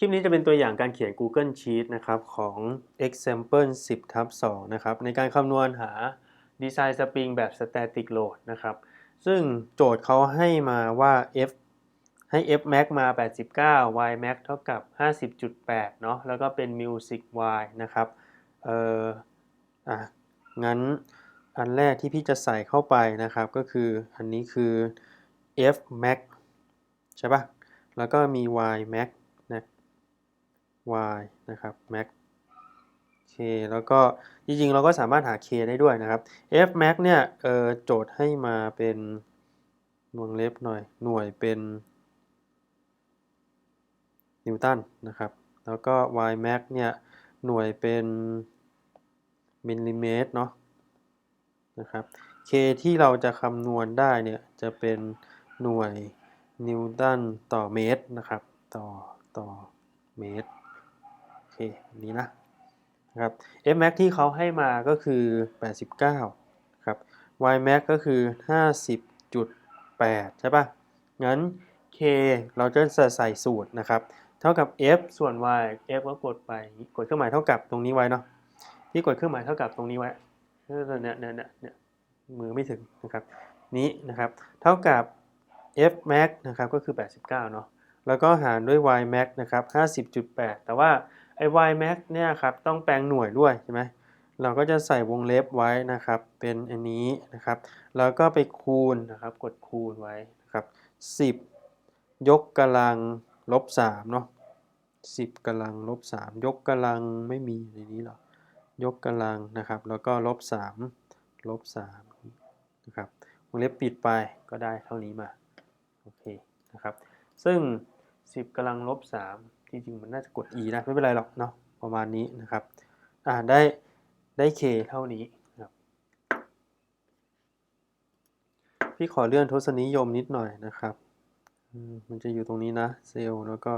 คลิปนี้จะเป็นตัวอย่างการเขียน Google Sheet นะครับของ example 10ทับ2นะครับในการคำนวณหา design string แบบ static load นะครับ ซึ่งโจทย์เขาให้มาว่า f ให้ f max มา 89 y max เท่ากับ 50.8 เนาะแล้วก็เป็น music y นะครับ เอออะ งั้นอันแรกที่พี่จะใส่เข้าไปนะครับ ก็คืออันนี้คือ f max ใช่ปะแล้วก็มี y max y นะครับ max k แล้วก็จริงๆ เราก็สามารถหา k ได้ด้วยนะครับ f max เนี่ยเออโจทย์ให้มาเป็นวงเล็บหน่อยหน่วยเป็นนิวตันนะครับ แล้วก็ y max เนี่ยหน่วยเป็นมิลลิเมตรเนาะนะครับ k ที่เราจะคำนวณได้เนี่ยจะเป็นหน่วยนิวตันต่อเมตรนะครับ ต่อต่อเมตร เคนี้นะนะครับ f max ที่เขาให้มาก็คือ 89 ครับ y max ก็คือ 50.8 ใช่ปะงั้น k เราจะใส่สูตรนะครับ เท่ากับ f ส่วน y f ก็กดไป กดเครื่องหมายเท่ากับตรงนี้ไว้เนาะ ที่กดเครื่องหมายเท่ากับตรงนี้ไว้เนี่ยเนี่ยเนี่ยเนี่ยมือไม่ถึงนะครับ นี้นะครับ เท่ากับ f max นะครับ ก็คือ 89 เนาะ แล้วก็หารด้วย y max นะครับ 50.8 แต่ว่า ไอ้ y max เนี่ยครับต้องแปลงหน่วยด้วยใช่ไหมเราก็จะใส่วงเล็บไว้นะครับ เป็นอันนี้นะครับ แล้วก็ไปคูณนะครับ กดคูณไว้นะครับ10 ยกกำลังลบ3เนาะ10กำลังลบ3ยกกำลังไม่มีในนี้หรอกยกกำลังนะครับ แล้วก็ลบ3ลบ3นะครับวงเล็บปิดไปก็ได้เท่านี้มา โอเคนะครับ ซึ่ง 10กำลังลบ3 จริงๆ มันน่าจะกด e นะไม่เป็นไรหรอกเนาะประมาณนี้นะครับอ่าได้ได้ k เท่านี้นะครับพี่ขอเลื่อนทศนิยมนิดหน่อยนะครับ มันจะอยู่ตรงนี้นะเซลล์แล้วก็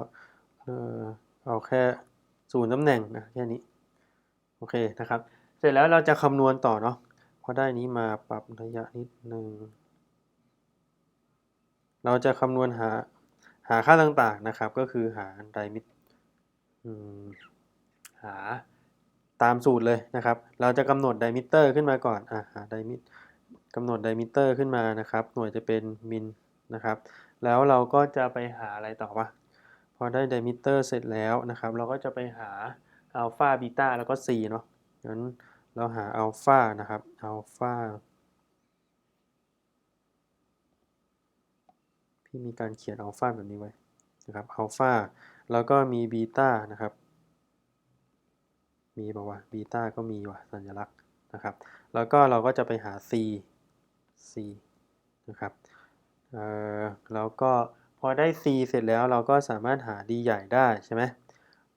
เออเอาแค่ศูนย์ตำแหน่งนะแค่นี้โอเคนะครับ เสร็จแล้วเราจะคำนวณต่อเนาะพอได้นี้มาปรับระยะนิดหนึ่งเราจะคำนวณหา หาค่าต่างๆนะครับ ก็คือหาไดมิตหาตามสูตรเลยนะครับ เราจะกำหนดไดมิเตอร์ขึ้นมาก่อนอ่าหาไดมิตกำหนดไดมิเตอร์ขึ้นมานะครับ หน่วยจะเป็นมิลนะครับ แล้วเราก็จะไปหาอะไรต่อวะพอได้ไดมิเตอร์เสร็จแล้วนะครับ เราก็จะไปหาอัลฟาบีตาแล้วก็ c เนาะงั้นเราหาอัลฟานะครับอัลฟา พี่มีการเขียนอัลฟาแบบนี้ไว้นะครับอัลฟาแล้วก็มีบีตานะครับ มีบอกว่าบีตาก็มีว่ะสัญลักษณ์นะครับ แล้วก็เราก็จะไปหา c c นะครับเอ่อแล้วก็พอได้ c เสร็จแล้วเราก็สามารถหา d ใหญ่ได้ใช่ไหม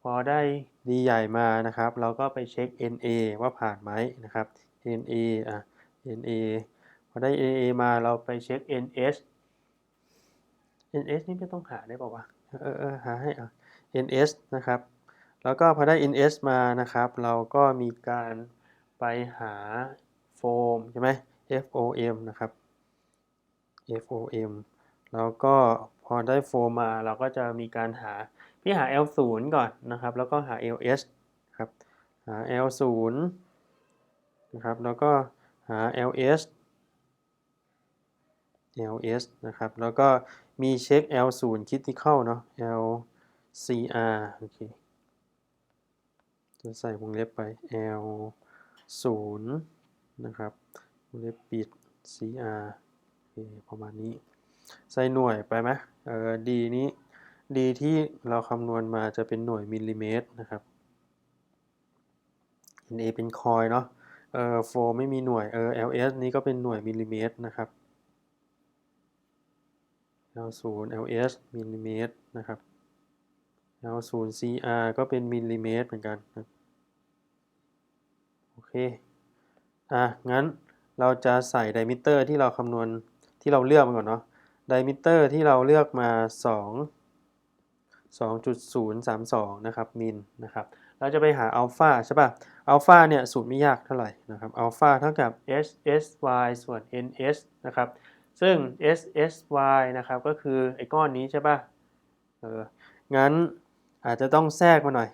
พอได้ d ใหญ่มานะครับ เราก็ไปเช็ค na ว่าผ่านไหมนะครับ na อะ na พอได้ na มาเราไปเช็ค ns ns นี่ไม่ต้องหาได้ป่าวะเออเออหาให้อะ ns นะครับ แล้วก็พอได้ ns มานะครับ เราก็มีการไปหาโฟมใช่ไหม FOM นะครับ FOM แล้วก็พอได้โฟมมาเราก็จะมีการหาพี่หา L0 ก่อนนะครับ แล้วก็หา LS ครับหา L0 นะครับ แล้วก็หา LS LS นะครับ แล้วก็ มีเช็ค L0 critical เนาะ LCR โอเคจะใส่วงเล็บไป L0 นะครับวงเล็บปิด CR โอเคประมาณนี้ ใส่หน่วยไปไหมเออดีนี้ดีที่เราคำนวณมาจะเป็นหน่วยมิลลิเมตรนะครับ NA เป็นคอยเนาะเออโฟไม่มีหน่วยเออ LS นี้ก็เป็นหน่วยมิลลิเมตรนะครับ L0 LS มิลลิเมตรนะครับ L0 CR ก็เป็นมิลลิเมตรเหมือนกันนะโอเค อะ งั้นเราจะใส่ไดมิเตอร์ที่เราคำนวณที่เราเลือกมาก่อนเนาะ ไดมิเตอร์ที่เราเลือกมา 2 2.032 นะครับ มิลนะครับ เราจะไปหาอัลฟาใช่ป่ะ อัลฟาเนี่ยสูตรไม่ยากเท่าไหร่นะครับ อัลฟาเท่ากับ s s y ส่วน n s นะครับ ซึ่ง s s y นะครับก็คือไอ้ก้อนนี้ใช่ป่ะเอองั้นอาจจะต้องแทรกมาหน่อย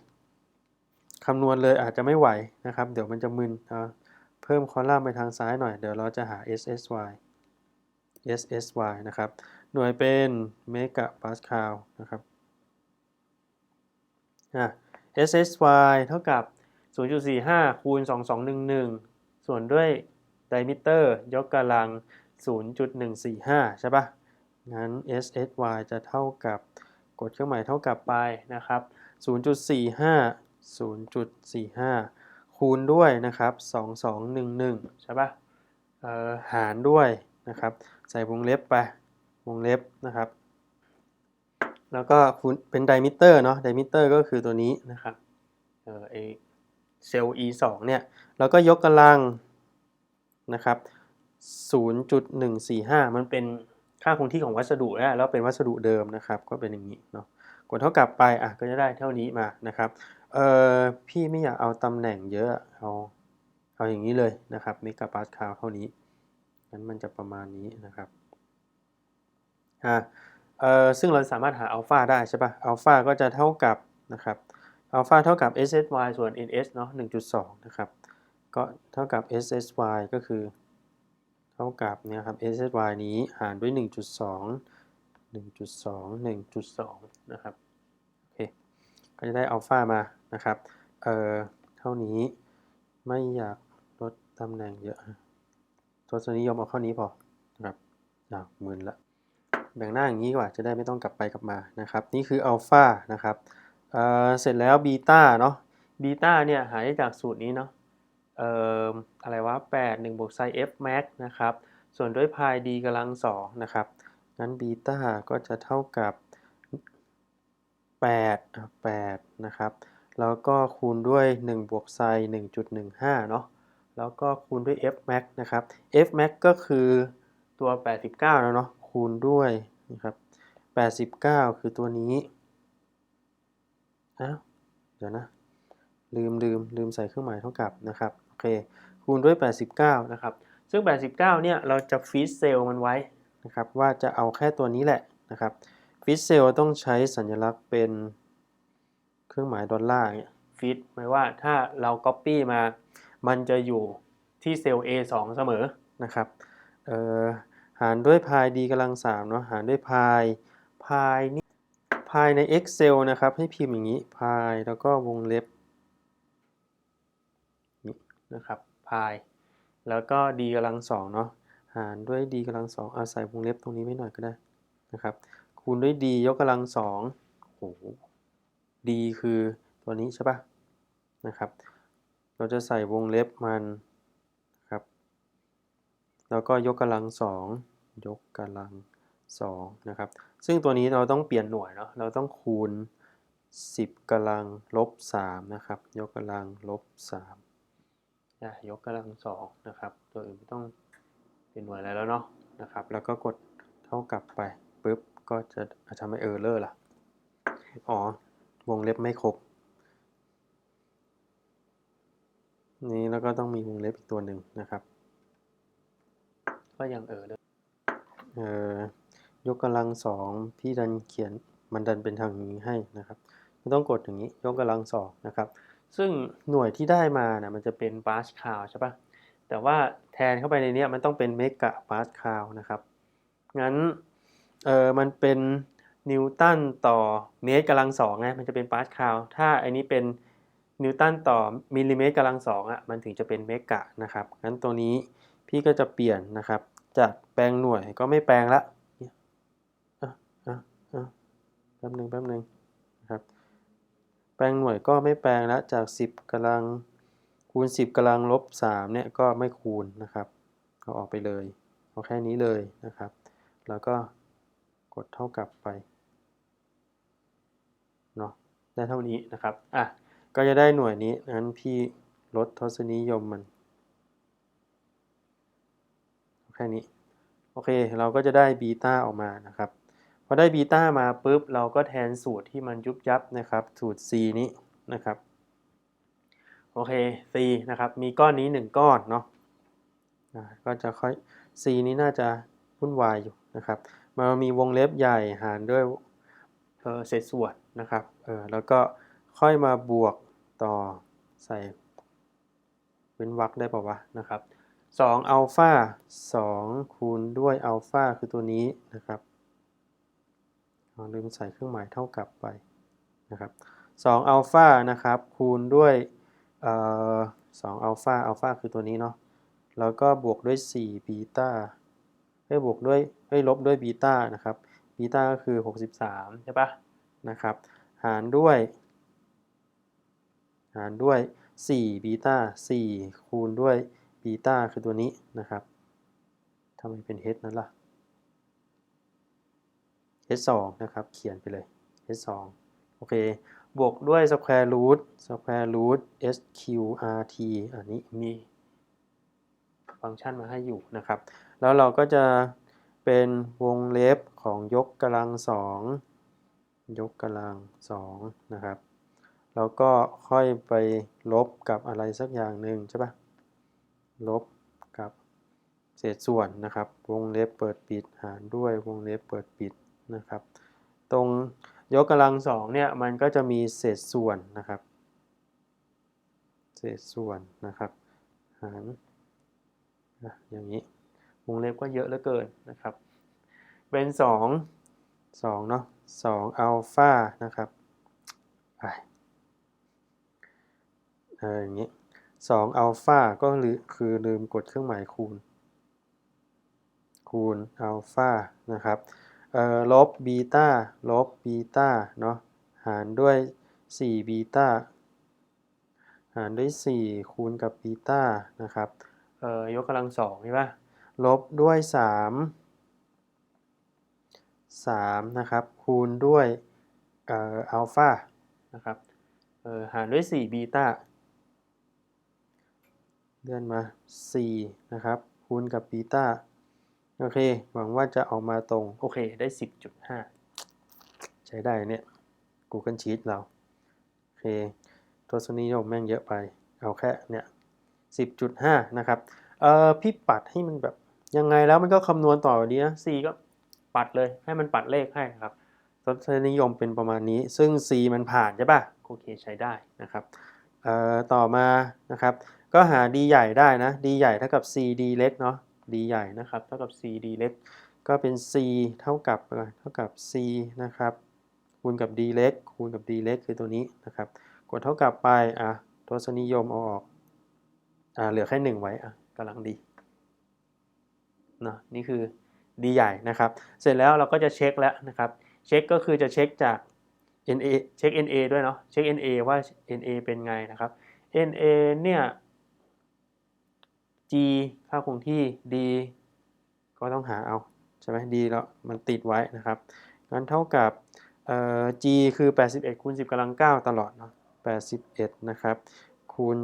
คำนวณเลยอาจจะไม่ไหวนะครับ เดี๋ยวมันจะมึนเเพิ่มคอลัมน์ไปทางซ้ายหน่อย เดี๋ยวเราจะหา SSY SSY นะครับ หน่วยเป็นเมกะปาสคาลนะครับอะ SSY เท่ากับ 0.45 คูณ 2211 ส่วนด้วยไดมิเตอร์ ยกกำลัง 0.145 ใช่ปะงั้น SSY จะเท่ากับกดเครื่องหมายเท่ากับไปนะครับ 0.45 0.45 คูณด้วยนะครับ 2211 ใช่ปะเอ่อหารด้วยนะครับ ใส่วงเล็บไป วงเล็บนะครับ แล้วก็คูณเป็นไดมิเตอร์เนาะ ไดมิเตอร์ก็คือตัวนี้นะครับ เออไอเซลล์ e 2 เนี่ย แล้วก็ยกกำลังนะครับ 0.145 มันเป็นค่าคงที่ของวัสดุแล้วแล้วเป็นวัสดุเดิมนะครับ ก็เป็นอย่างนี้เนาะกดเท่ากับไปอะก็จะได้เท่านี้มานะครับเออพี่ไม่อยากเอาตำแหน่งเยอะเอาเอาอย่างนี้เลยนะครับเมกะปาสคาลเท่านี้งั้นมันจะประมาณนี้นะครับอ่าเอ่อซึ่งเราสามารถหาอัลฟาได้ใช่ปะอัลฟาก็จะเท่ากับนะครับอัลฟาเท่ากับ SSY ส่วน NS เนาะ1.2 นะครับ ก็เท่ากับ SSY ก็คือ ท่ากับเนี่ยครับ SSY นี้หารด้วย 1.2 1.2 1.2 นะครับ โอเค ก็จะได้อัลฟามานะครับ เอ่อ เท่านี้ไม่อยากลดตำแหน่งเยอะทศนิยมเอาเข้านี้พอนะครับอ้าหมื่นละ แบ่งหน้าอย่างนี้กว่าจะได้ไม่ต้องกลับไปกลับมานะครับ นี่คืออัลฟานะครับ เอ่อ เสร็จแล้วบีตาเนาะ บีตาเนี่ยหาได้จากสูตรนี้เนาะ เอ่ออะไรวะ8 1บวกไซ f max นะครับ ส่วนด้วยพาย d กำลัง2นะครับ งั้นบีตาก็จะเท่ากับ 8 8 นะครับ แล้วก็คูณด้วย 1 บวกไซ 1.15 เนาะ แล้วก็คูณด้วย f max นะครับ f max ก็คือตัว 89 แล้วเนาะ คูณด้วยนะครับ 89 คือตัวนี้อ้าวเดี๋ยวนะลืมลืมลืมใส่เครื่องหมายเท่ากับนะครับ เคคูณด้วย 89 นะครับ ซึ่ง 89 เนี่ย เราจะฟีดเซลล์มันไว้นะครับ ว่าจะเอาแค่ตัวนี้แหละนะครับ ฟีดเซลล์ต้องใช้สัญลักษณ์เป็นเครื่องหมายดอลลาร์เนี่ยฟีดหมายว่าถ้าเรา Copy มา มันจะอยู่ที่เซลล์ A2 เสมอนะครับหารด้วยพาย d กำลัง3เนาะ หารด้วยพายพายนี่พายใน Excel นะครับ ให้พิมพ์อย่างนี้พายแล้วก็วงเล็บ นะครับพายแล้วก็ d กำลัง2เนาะหารด้วย d กำลัง2เอาใส่วงเล็บตรงนี้ไว้หน่อยก็ได้นะครับ คูณด้วย d ยกกำลัง2โอ้โห d คือตัวนี้ใช่ปะนะครับ เราจะใส่วงเล็บมันครับ แล้วก็ยกกำลังสองยกกำลังสองนะครับ ซึ่งตัวนี้เราต้องเปลี่ยนหน่วยเนาะเราต้องคูณ 10กำลังลบ3นะครับ ยกกำลังลบ3 นะยกกำลังสองนะครับตัวอื่นไม่ต้องเป็นหน่วยอะไรแล้วเนาะนะครับ แล้วก็กดเท่ากับไปปุ๊บก็จะอาจจะไม่เออร์เลอร์ล่ะ อ๋อ วงเล็บไม่ครบ นี้แล้วก็ต้องมีวงเล็บอีกตัวหนึ่งนะครับ ก็ยังเออร์เลยเออยกกำลังสองพี่ดันเขียนมันดันเป็นทางนี้ให้นะครับไม่ต้องกดอย่างนี้ ยกกำลังสองนะครับ ซึ่งหน่วยที่ได้มานะมันจะเป็นปาสคาลใช่ปะแต่ว่าแทนเข้าไปในนี้มันต้องเป็นเมกะปาสคาลนะครับ งั้นเออมันเป็นนิวตันต่อเมตรกำลังสองไงมันจะเป็นปาสคาลถ้าอันนี้เป็นนิวตันต่อมิลลิเมตรกำลังสองอะมันถึงจะเป็นเมกะนะครับงั้นตัวนี้พี่ก็จะเปลี่ยนนะครับ จากแปลงหน่วยก็ไม่แปลงละเนี่ยอะอะอะแป๊บหนึ่งแป๊บหนึ่ง แปลงหน่วยก็ไม่แปลงแล้วจาก 10กำลังคูณ 10กำลังลบ3เนี่ยก็ไม่คูณนะครับเอาออกไปเลยเอาแค่นี้เลยนะครับ แล้วก็กดเท่ากับไปเนาะได้เท่านี้นะครับอะก็จะได้หน่วยนี้งั้นพี่ลดทศนิยมมันแค่นี้โอเคเราก็จะได้บีตาออกมานะครับ พอได้บีตามาปุ๊บเราก็แทนสูตรที่มันยุบยับนะครับ สูตร c นี้นะครับ โอเค c นะครับ มีก้อนนี้ 1 ก้อนเนาะะก็จะค่อย c นี้น่าจะวุ่นวายอยู่นะครับมามีวงเล็บใหญ่หารด้วยเเศษส่วนนะครับเออแล้วก็ค่อยมาบวกต่อใส่เว้นวรรคได้ป่าวะนะครับ2อัลฟา2คูณด้วยอัลฟาคือตัวนี้นะครับ ลืมใส่เครื่องหมายเท่ากับไปนะครับ2อัลฟานะครับคูณด้วยเอ่อ2อัลฟาอัลฟาคือตัวนี้เนาะแล้วก็บวกด้วย4บีตาให้บวกด้วยให้ลบด้วยบีตานะครับบีตาก็คือ 63 ใช่ปะนะครับ หารด้วย หารด้วย4บีตา4คูณด้วยบีตาคือตัวนี้นะครับทำไมเป็น h นั่นล่ะ h 2 นะครับ เขียนไปเลย h 2 โอเค บวกด้วย square root square root sqrt อันนี้มีฟังก์ชันมาให้อยู่นะครับ แล้วเราก็จะเป็นวงเล็บของยกกำลังสองยกกำลังสองนะครับ แล้วก็ค่อยไปลบกับอะไรสักอย่างหนึ่งใช่ปะลบกับเศษส่วนนะครับ วงเล็บเปิดปิดหารด้วยวงเล็บเปิดปิด นะครับ ตรงยกกำลังสองเนี่ยมันก็จะมีเศษส่วนนะครับ เศษส่วนนะครับ หารอย่างนี้วงเล็บก็เยอะเหลือเกินนะครับ เป็น 2 2เนาะ2อัลฟานะครับไปเอออย่างนี้2อัลฟาก็คือลืมกดเครื่องหมายคูณ คูณอัลฟานะครับ ลบบีตาลบบีตาเนาะหารด้วย4บีตาหารด้วย 4 คูณกับบีตานะครับเอ่อยกกำลังสองใช่ปะลบด้วย 3 3 นะครับ คูณด้วยเอ่ออัลฟานะครับเอ่อหารด้วย4บีตาเลื่อนมา 4 นะครับ คูณกับบีตา โอเค หวังว่าจะออกมาตรง โอเค ได้ 10.5 ใช้ได้เนี่ย Google Sheet เรา โอเคทศนิยมแม่งเยอะไป เอาแค่เนี่ย 10.5 นะครับ เอ่อ พี่ปัดให้มันแบบ ยังไงแล้วมันก็คำนวณต่อดีนะ C ก็ปัดเลย ให้มันปัดเลขให้ครับทศนิยมเป็นประมาณนี้ ซึ่ง C มันผ่านใช่ปะโอเคใช้ได้นะครับเอ่อต่อมานะครับ ก็หา D ใหญ่ได้นะ D ใหญ่เท่ากับ C D เล็กเนาะ d ใหญ่นะครับเท่ากับ c d เล็ก ก็เป็น c เท่ากับเท่ากับ c นะครับคูณกับ d เล็กคูณกับ d เล็กคือตัวนี้นะครับ กดเท่ากับไปอะทศนิยมเอาออกอ่าเหลือแค่ 1 ไว้อะกำลังดีนะนี่คือ d ใหญ่นะครับ เสร็จแล้วเราก็จะเช็คแล้วนะครับ เช็คก็คือจะเช็คจาก na เช็ค na ด้วยเนาะเช็ค na ว่า na เป็นไงนะครับ na เนี่ย g ค่าคงที่ d ก็ต้องหาเอา ใช่ไหม d แล้วมันติดไว้นะครับ งั้นเท่ากับเอ่อ g คือ 81คูณ10กำลัง 9 ตลอดเนาะ81 นะครับ คูณ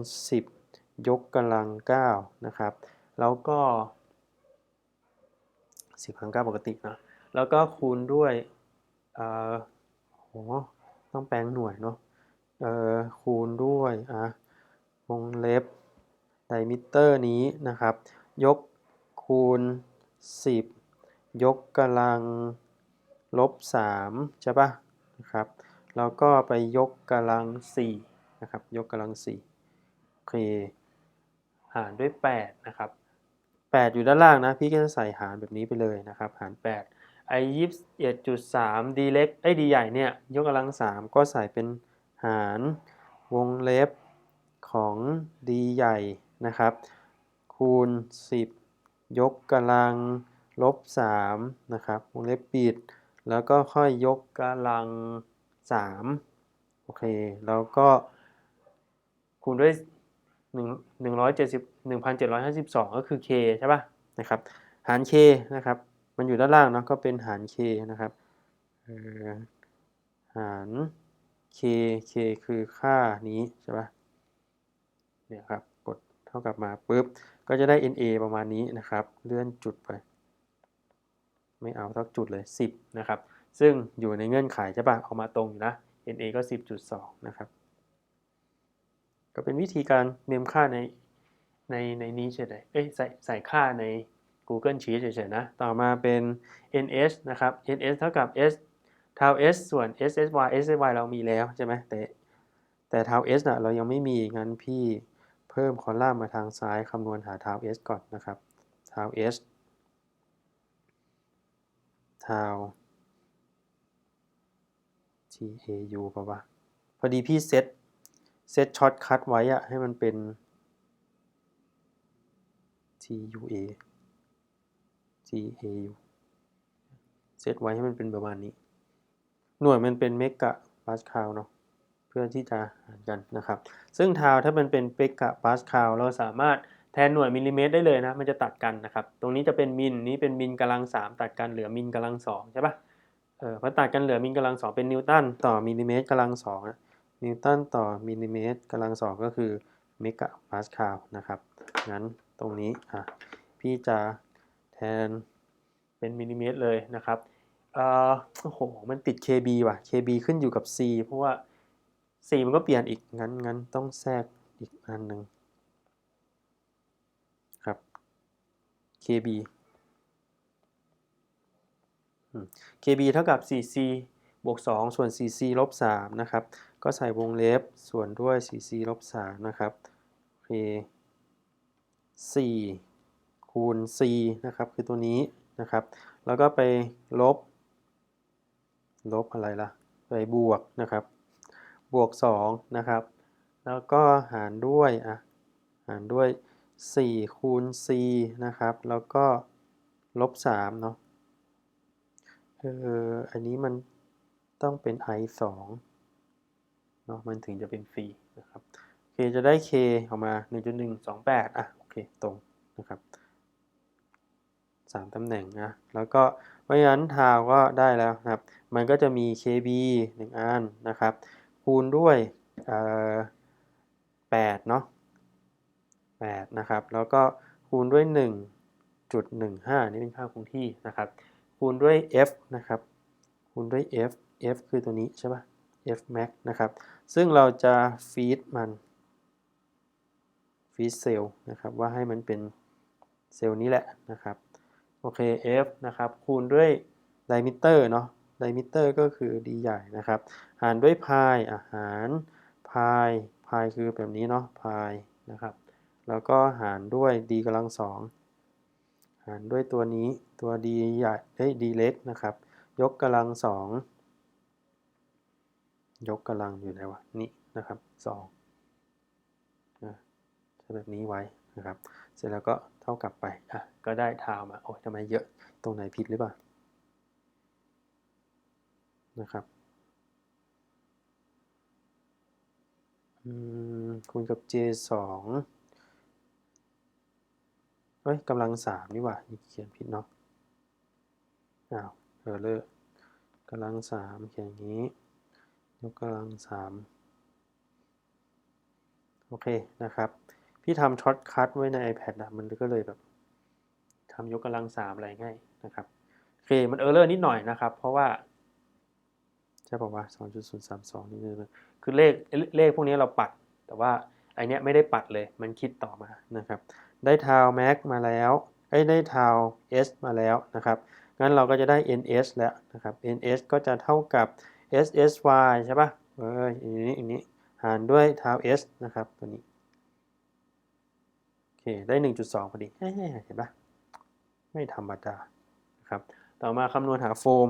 10 ยกกำลัง 9 นะครับ แล้วก็ 10กำลัง 9 ปกตินะแล้วก็คูณด้วยเอ่อโหต้องแปลงหน่วยเนาะเอ่อคูณด้วยอะวงเล็บ ไดมิเตอร์นี้นะครับ ยกคูณ 10 ยกกำลังลบ3ใช่ปะนะครับแล้วก็ไปยกกำลัง4นะครับ ยกกำลัง4โอเคหารด้วย 8 นะครับ 8 อยู่ด้านล่างนะ พี่ก็จะใส่หารแบบนี้ไปเลยนะครับ หาร 8 ไอยี่สิบเอ็ดจุดสามดีเล็กไอดีใหญ่เนี่ย ยกกำลัง 3 ก็ใส่เป็นหารวงเล็บของ d ใหญ่ นะครับ คูณ 10 ยกกำลังลบ3นะครับวงเล็บปิด แล้วก็ค่อยยกกำลัง3โอเค แล้วก็คูณด้วย1 170 1,752 ก็คือ k ใช่ป่ะนะครับ หาร k นะครับ มันอยู่ด้านล่างเนาะก็เป็นหาร k นะครับหาร k k คือค่านี้ใช่ป่ะเนี่ยครับ ท่ากับมาปุ๊บก็จะได้ NA ประมาณนี้นะครับ เลื่อนจุดไป ไม่เอาทักจุดเลย 10 นะครับ ซึ่งอยู่ในเงื่อนไขใช่ปะออกมาตรงอยู่นะ NA ก็ 10.2 นะครับ ก็เป็นวิธีการเมมค่าในในในนี้เฉยๆเอ้ยใส่ใส่ค่าใน Google Sheet เฉยๆนะ ต่อมาเป็น NS นะครับ NS เท่ากับ S ทาว s ส่วน ssy ssy เรามีแล้วใช่ไหมแต่แต่ทาว s น่ะเรายังไม่มีงั้นพี่ เพิ่มคอลัมน์มาทางซ้ายคำนวณหาทาว s ก่อนนะครับทาว s ทาว tau ป่าวะพอดีพี่เซตเซตช็อตคัทไว้อะให้มันเป็น tua tau เซตไว้ให้มันเป็นประมาณนี้ หน่วยมันเป็นเมกะปาสคาลเนาะ พื่อที่จะหารกันนะครับ ซึ่งทาวถ้ามันเป็นเมกะปาสคาลเราสามารถแทนหน่วยมิลลิเมตรได้เลยนะ มันจะตัดกันนะครับ ตรงนี้จะเป็นมิลนี้เป็นมิลกำลังสามตัดกันเหลือมิลกำลังสองใช่ปะเออพอตัดกันเหลือมิลกำลังสองเป็นนิวตันต่อมิลลิเมตรกำลังสองนะนิวตันต่อมิลลิเมตรกำลังสองก็คือเมกะปาสคาลนะครับ งั้นตรงนี้อะพี่จะแทนเป็นมิลลิเมตรเลยนะครับเอ่อโอ้โหมันติด kb ว่ะ kb ขึ้นอยู่กับ c เพราะว่า c มันก็เปลี่ยนอีก งั้นงั้นต้องแทรกอีกอันหนึ่งครับ kb kb เท่ากับ 4c บวก 2 ส่วน 4c ลบ 3 นะครับ ก็ใส่วงเล็บส่วนด้วย 4c ลบ 3 นะครับโอเค4คูณ c นะครับ คือตัวนี้นะครับ แล้วก็ไปลบ ลบอะไรล่ะ ไปบวกนะครับ บวก2นะครับ แล้วก็หารด้วยอะหารด้วย 4 คูณ c นะครับ แล้วก็ลบ3เนาะเอออันนี้มันต้องเป็น i 2เนาะมันถึงจะเป็นฟรีนะครับโอเคจะได้ k ออกมา 1.128 อะ โอเค ตรงนะครับ 3ตำแหน่งนะ แล้วก็เพราะฉะนั้นทาวก็ได้แล้วนะครับ มันก็จะมี kb 1 อันนะครับ คูณด้วย8เนาะ8นะครับ แล้วก็คูณด้วย 1.15 นี่เป็นค่าคงที่นะครับ คูณด้วย f นะครับ คูณด้วย f f คือตัวนี้ใช่ปะ f max นะครับ ซึ่งเราจะฟีดมันฟีดเซลล์นะครับ ว่าให้มันเป็นเซลล์นี้แหละนะครับ โอเค f นะครับ คูณด้วยไดมิเตอร์เนาะ ไดมิเตอร์ก็คือ d ใหญ่นะครับ หารด้วยพายอาหารพายพายคือแบบนี้เนาะพายนะครับ แล้วก็หารด้วย d กำลังสองหารด้วยตัวนี้ตัว d ใหญ่เอ้ย d เล็กนะครับ ยกกำลังสองยกกำลังอยู่ไหนวะนี่นะครับสองใช้แบบนี้ไว้นะครับ เสร็จแล้วก็เท่ากับไปอะก็ได้ทาวมาโอ้ยทำไมเยอะตรงไหนผิดหรือเปล่า นะครับคูณกับ j 2เฮ้ยกำลังสามนี่ว่าเขียนผิดเนาะอ้าวเออเลอะกำลังสามเขียนอย่างนี้ยกกำลังสามโอเคนะครับ พี่ทำช็อตคัทไว้ใน iPad นะมันก็เลยแบบทำยกกำลังสามอะไรง่ายนะครับโอเคมันเออร์เลอร์นิดหน่อยนะครับ เพราะว่า ช่ป่าวว่า2.032นี่เลยคือเลขเลขพวกนี้เราปัด แต่ว่าไอเนี้ยไม่ได้ปัดเลย มันคิดต่อมานะครับ ได้ทาวแม็กมาแล้วไอ้ได้ทาว s มาแล้วนะครับ งั้นเราก็จะได้ ns แล้วนะครับ ns ก็จะเท่ากับ ssy ใช่ปะเอออย่างนี้อย่างนี้ หารด้วยทาว s นะครับตัวนี้ โอเค ได้ 1.2 พอดี เห็นป่ะ ไม่ธรรมดา นะครับ ต่อมาคำนวณหาโฟม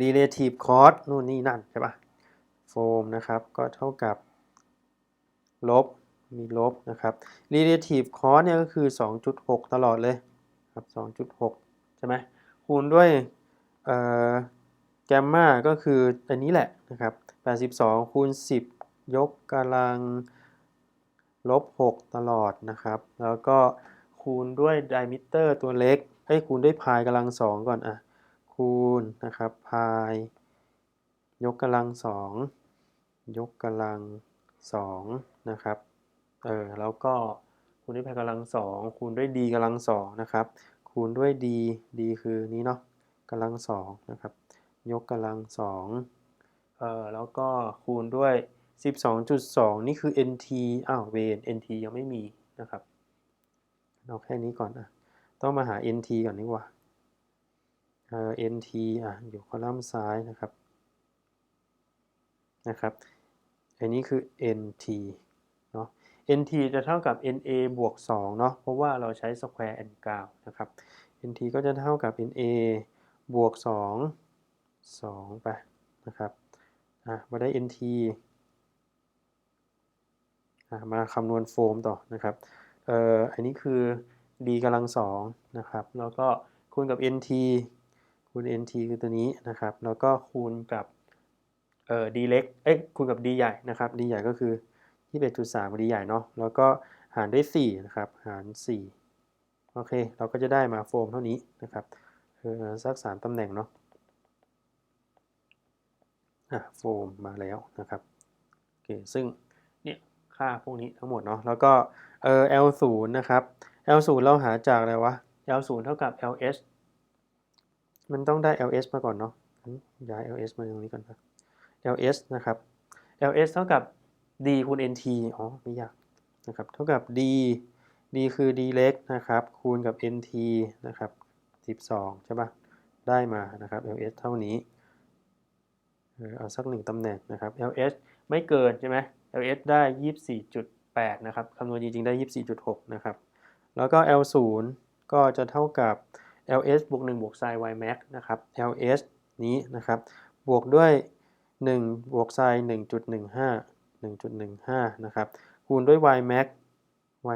relative cost นู่นนี่นั่นใช่ปะโฟมนะครับก็เท่ากับ ลบมีลบนะครับ relative cost เนี่ยก็คือ 2.6 ตลอดเลยครับ 2.6 ใช่ไหมคูณด้วยแกมมาก็คืออันนี้แหละนะครับ 82 คูณ 10 ยกกำลังลบ 6 ตลอดนะครับ แล้วก็คูณด้วยไดมิเตอร์ตัวเล็กให้คูณด้วยพายกำลัง2ก่อนอะ คูณนะครับพายยกกำลัง2ยกกำลัง2นะครับเออแล้วก็คูณด้วยพายกำลัง2คูณด้วย d กำลัง2นะครับ คูณด้วย d d คือนี้เนาะกำลัง2นะครับ ยกกำลัง2เออแล้วก็คูณด้วย 12.2 นี่คือ nt อ้าวเวน nt ยังไม่มีนะครับ เอาแค่นี้ก่อนอะต้องมาหา nt ก่อนดีกว่า nt อะอยู่คอลัมน์ซ้ายนะครับนะครับ อันนี้คือ nt เนาะ nt จะเท่ากับ na บวก2เนาะเพราะว่าเราใช้ square and 9นะครับ nt ก็จะเท่ากับ na บวก 2 2 ไปนะครับอะมาได้ nt อะมาคำนวณโฟมต่อนะครับเอ่ออันนี้คือ d กำลังสองนะครับ แล้วก็คูณกับ nt คูณ nt คือตัวนี้นะครับ แล้วก็คูณกับเอ่อ d เล็กเอ้ยคูณกับ d ใหญ่นะครับ d ใหญ่ก็คือ21.3กับ d ใหญ่เนาะแล้วก็หารด้วย4นะครับหาร4โอเค เราก็จะได้มาโฟมเท่านี้นะครับเออสัก 3ตำแหน่งเนาะอะโฟมมาแล้วนะครับโอเคซึ่งเนี่ยค่าพวกนี้ทั้งหมดเนาะแล้วก็เออ L0 นะครับ L0 เราหาจากอะไรวะ L0 เท่ากับ LS มันต้องได้ LS มาก่อนเนาะย้าย LS มาตรงนี้ก่อนครับ LS นะครับ LS เท่ากับ D คูณ NT อ๋อไม่ยากนะครับ เท่ากับ D D คือ D เล็กนะครับ คูณกับ NT นะครับ 12 ใช่ปะได้มานะครับ LS เท่านี้ เอาสักหนึ่งตำแหน่งนะครับ LS ไม่เกินใช่ไหม LS ได้ 24.8 นะครับ คำนวณจริงๆ ได้ 24.6 นะครับ แล้วก็ L0 ก็จะเท่ากับ LS บวก1บวก sin y max นะครับ LS นี้นะครับ บวกด้วย 1 บวก sin 1.15 1.15 นะครับ คูณด้วย y max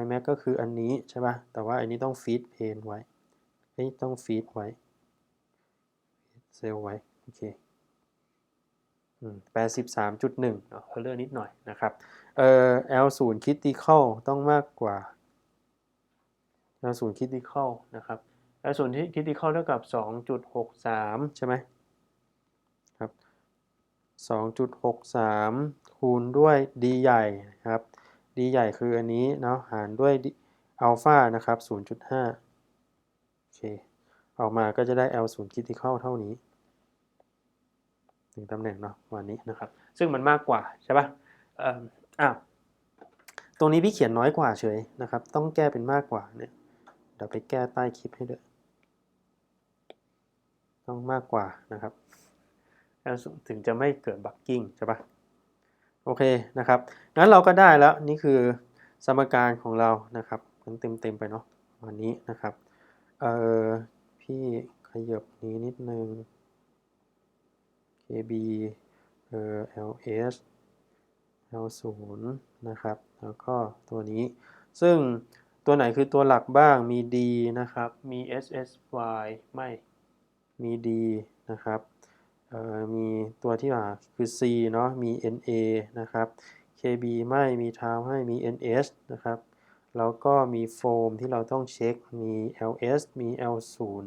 y max ก็คืออันนี้ใช่ป่ะ แต่ว่าอันนี้ต้อง feed pane ไว้เอ้ต้อง feed ไว้เซลไว้ โอเคแปดสิบสามจุดหนึ่งเนาะเลอร์นิดหน่อยนะครับเอ่อ L ศูนย์ critical ต้องมากกว่า L ศูนย์ critical นะครับ L ศูนย์ critical เท่ากับสองจุดหกสามใช่ไหมครับสองจุดหกสามคูณด้วย d ใหญ่นะครับ d ใหญ่คืออันนี้เนาะหารด้วยอัลฟานะครับศูนย์จุดห้าโอเค ออกมาก็จะได้ L ศูนย์ critical เท่านี้หนึ่งตำแหน่งเนาะวันนี้นะครับ ซึ่งมันมากกว่าใช่ปะ่ะอ้าวตรงนี้พี่เขียนน้อยกว่าเฉยนะครับ ต้องแก้เป็นมากกว่าเนี่ยเดี๋ยวไปแก้ใต้คลิปให้ด้วย ต้องมากกว่านะครับแล้วถึงจะไม่เกิดบักกิ้งใช่ปะโอเคนะครับ งั้นเราก็ได้แล้วนี่คือสมการของเรานะครับมันเต็มเต็มไปเนาะวันนี้นะครับเออพี่ขยับนี้นิดนึง KB เออ LS L0 นะครับ แล้วก็ตัวนี้ ซึ่งตัวไหนคือตัวหลักบ้างมี D นะครับ มี SSY ไม่ มี D นะครับมีตัวที่หลักคือ C เนาะมี NA นะครับ KB ไม่มีทาวให้มี NS นะครับ แล้วก็มีโฟมที่เราต้องเช็ค มี LS มี L0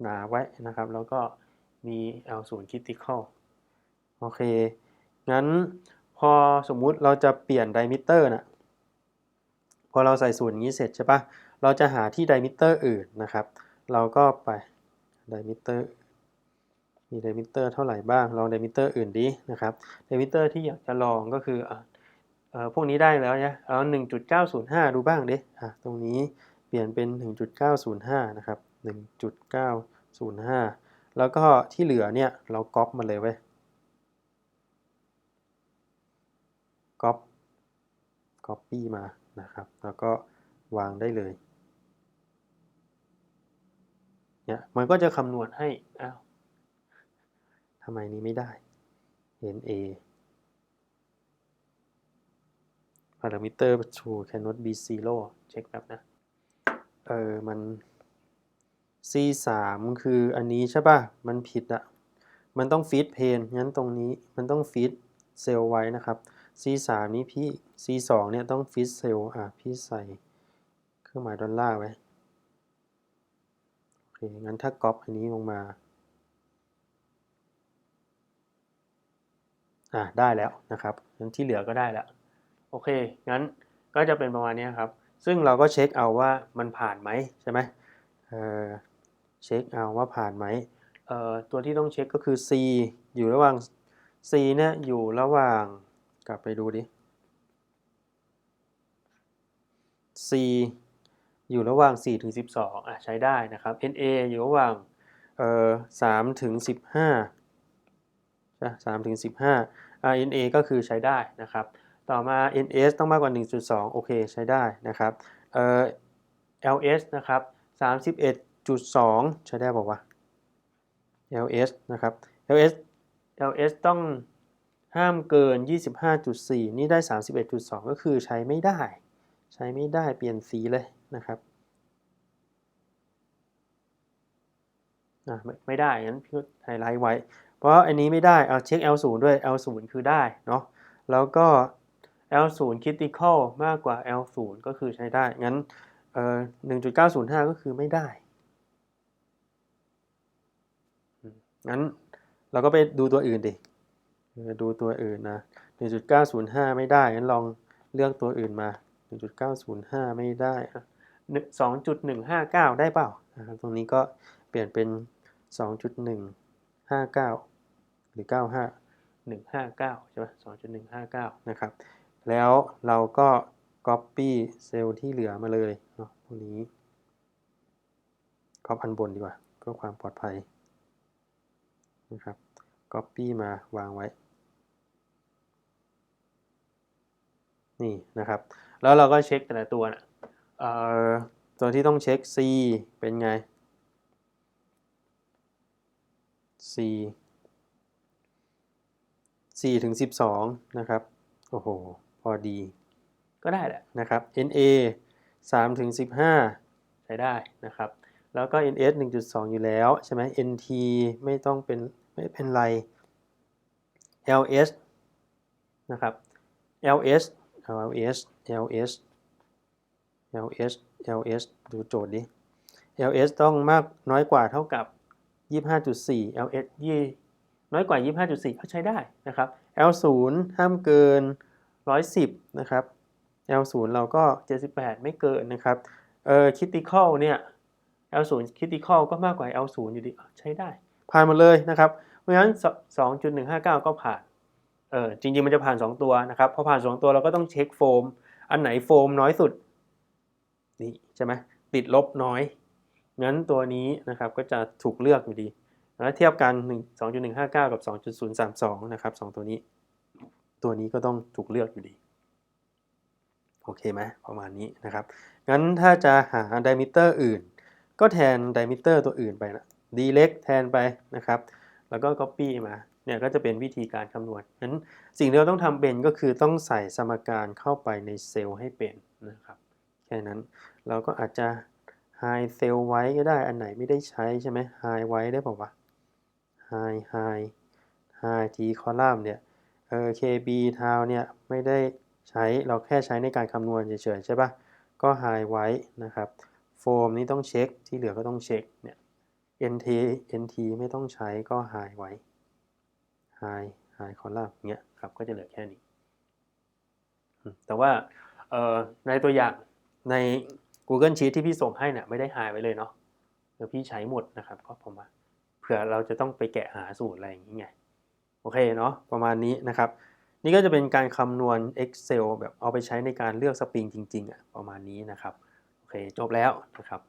หนาไว้นะครับ แล้วก็มี L0 critical โอเค งั้นพอสมมุติเราจะเปลี่ยนไดมิเตอร์นะพอเราใส่สูตรอย่างนี้เสร็จใช่ปะเราจะหาที่ไดมิเตอร์อื่นนะครับ เราก็ไปไดมิเตอร์มีไดมิเตอร์เท่าไหร่บ้าง ลองไดมิเตอร์อื่นดีนะครับไดมิเตอร์ที่อยากจะลองก็คืออ่าพวกนี้ได้แล้วเนี่ยเอา1.905 ดูบ้างดิอะตรงนี้เปลี่ยนเป็น 1.905 นะครับ 1.905 แล้วก็ที่เหลือเนี่ยเราก๊อปมาเลยเว้ยก๊อปก๊อปปี้มานะครับ แล้วก็วางได้เลย เนี่ยมันก็จะคำนวณให้อ้าวทำไมนี้ไม่ได้ NA parameter true cannot be zero เช็คแบบนะ เออ มัน C 3คืออันนี้ใช่ป่ะ มันผิดอะมันต้องฟีดเพนงั้นตรงนี้มันต้องฟีดเซลล์ไว้นะครับ C 3นี้พี่ C 2เนี่ยต้องฟีดเซลล์อะ พี่ใส่เครื่องหมายดอลลาร์ไว้ งั้นถ้าก๊อปอันนี้ลงมา อะได้แล้วนะครับงั้นที่เหลือก็ได้แล้ว โอเค งั้นก็จะเป็นประมาณนี้ครับ ซึ่งเราก็เช็คเอาว่ามันผ่านไหมใช่ไหมเออเช็คเอาว่าผ่านไหมเอ่อตัวที่ต้องเช็คก็คือ C อยู่ระหว่าง C เนี่ยอยู่ระหว่างกลับไปดูดิ C อยู่ระหว่าง 4 ถึง 12อะใช้ได้นะครับ NA อยู่ระหว่างเอ่อ3ถึง 15นะ3ถึง 15 RNA ก็คือใช้ได้นะครับ ต่อมา NS ต้องมากกว่า 1.2 โอเคใช้ได้นะครับเอ่อ LS นะครับ 31.2 ใช้ได้บอกว่า LS นะครับ LS LS ต้องห้ามเกิน 25.4 นี่ได้ 31.2 ก็คือใช้ไม่ได้ ใช้ไม่ได้เปลี่ยนสีเลย นะครับไม่ได้งั้นพี่ไฮไลท์ไว้ เพราะอันนี้ไม่ได้เอาเช็ค L0 ด้วย L0 คือได้เนาะแล้วก็ L0 critical มากกว่า L0 ก็คือใช้ได้ งั้นเอ่อ1.905 ก็คือไม่ได้ งั้นเราก็ไปดูตัวอื่นดิดูตัวอื่นนะ 1.905 ไม่ได้ งั้นลองเลือกตัวอื่นมา 1.905 ไม่ได้ 2.159 ได้เปล่านะครับตรงนี้ก็เปลี่ยนเป็น 2.159 หรือ 95 159 ใช่ไหม2.159 นะครับ แล้วเราก็ copy เซลล์ที่เหลือมาเลยเนาะตรงนี้ copy อันบนดีกว่าเพื่อความปลอดภัยนะครับ copy มาวางไว้ นี่นะครับ แล้วเราก็เช็คแต่ละตัวนะ เอ่อตัวที่ต้องเช็ค C เป็นไง C 4ถึง 12 นะครับ โอ้โห พอดี ก็ได้แหละนะครับ NA 3ถึง 15 ใช้ได้นะครับ แล้วก็ NS 1.2 อยู่แล้ว ใช่ไหม NT ไม่ต้องเป็น ไม่เป็นไร LS นะครับ LS LS LS LS LS ดูโจทย์ดิ LS ต้องมากน้อยกว่าเท่ากับ 25.4 LS ยี่น้อยกว่า 25.4 ก็ใช้ได้นะครับ L0 ห้ามเกิน 110 นะครับ L0 เราก็ 78 ไม่เกินนะครับเอ่อ critical เนี่ย L0 critical ก็มากกว่า L0 อยู่ดีใช้ได้ ผ่านหมดเลยนะครับ เพราะฉะนั้น 2.159 ก็ผ่านเออจริงๆ มันจะผ่าน 2 ตัวนะครับ พอผ่าน 2 ตัวเราก็ต้องเช็คโฟม อันไหนโฟมน้อยสุด นี่ใช่ไหมติดลบน้อย งั้นตัวนี้นะครับก็จะถูกเลือกอยู่ดีแล้วเทียบกัน 2.159 กับ 2.032 นะครับ 2 ตัวนี้ ตัวนี้ก็ต้องถูกเลือกอยู่ดี โอเคไหมประมาณนี้นะครับ งั้นถ้าจะหาไดมิเตอร์อื่น ก็แทนไดมิเตอร์ตัวอื่นไปนะดีเล็กแทนไปนะครับ แล้วก็ Copy มาเนี่ยก็จะเป็นวิธีการคำนวณงั้นสิ่งที่เราต้องทำเป็นก็คือต้องใส่สมการเข้าไปในเซลล์ให้เป็นนะครับ แค่นั้น เราก็อาจจะ high cell ไว้ก็ได้อันไหนไม่ได้ใช้ใช่ไหม high ไว้ได้เปล่าวะ high high high t column เนี่ยเออ kb tau เนี่ยไม่ได้ใช้เราแค่ใช้ในการคำนวณเฉยๆใช่ปะก็ high ไว้นะครับ form นี้ต้องเช็คที่เหลือก็ต้องเช็คเนี่ย nt nt ไม่ต้องใช้ก็ high ไว้ high high column เงี้ยครับก็จะเหลือแค่นี้ แต่ว่าในตัวอย่าง ใน Google Sheet ที่พี่ส่งให้เนี่ยไม่ได้หายไว้เลยเนาะเดี๋ยวพี่ใช้หมดนะครับก็ผมว่าเผื่อเราจะต้องไปแกะหาสูตรอะไรอย่างนี้ไงโอเคเนาะประมาณนี้นะครับ นี่ก็จะเป็นการคำนวณ Excel แบบเอาไปใช้ในการเลือกสปริงจริงๆอะประมาณนี้นะครับโอเคจบแล้วนะครับ